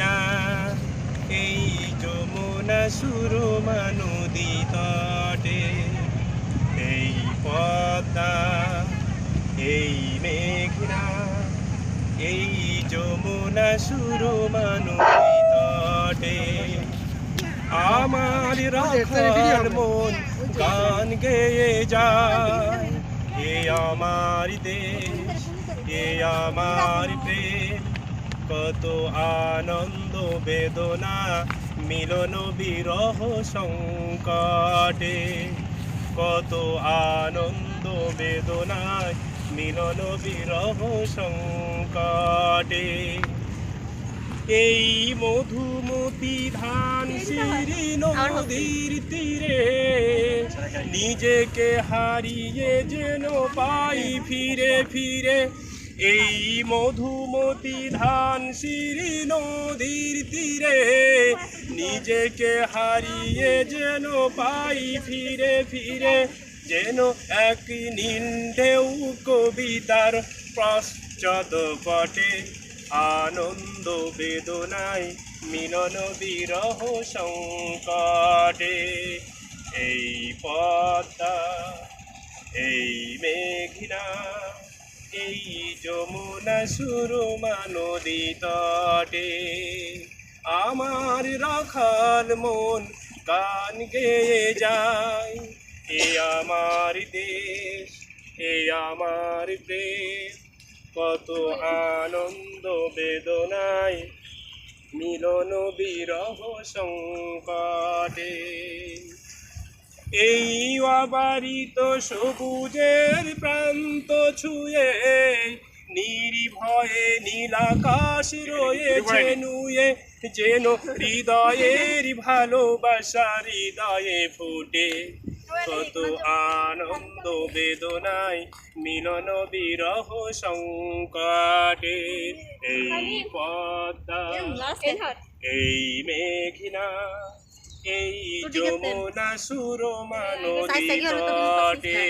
না। এই যমুনা সুরমা নদী তটে এই পদ্মা, এই মেঘনা, এই যমুনা সুরমা নদী তটে আমার রাখার মন গান গেয়ে যায়। এ আমার দেশ, এ আমার প্রেম। কত আনন্দ, বেদনা মিলন বিরহ সংকটে। কত আনন্দ বেদনায় মিলন বিরহ সংকটে। এই মধুমতি ধান সিঁড়ি নদীর তীরে, নিজেকে হারিয়ে যেন পাই ফিরে ফিরে। এই মধুমতি ধান সিঁড়ি নদীর তীরে, নিজেকে হারিয়ে যেন পাই ফিরে ফিরে, যেন এক নীল ঢেউ কবিতার পশ্চাদ পটে আনন্দ বেদনায় মিলন বিরহ সংকটে। এই পদ্মা, এই এই যমুনা সুরমা নদী তটে। আমার রাখাল মন গান গেয়ে যায়। এ আমার দেশ এ আমার প্রেম, কত আনন্দ বেদনায় মিলন বিরহ সংকটে। এই অবারিত সবুজের প্রান্ত ছুঁয়ে নির্ভয়ে নীলাকাশ রয়েছে নুয়ে যেন হৃদয়ের ভালোবাসা হৃদয়ে ফুটে। কত আনন্দ বেদনায় মিলন বিরহ সংকটে। এই পদ্মা এই মেঘনা এই যমুনা সুরমা নদী তটে।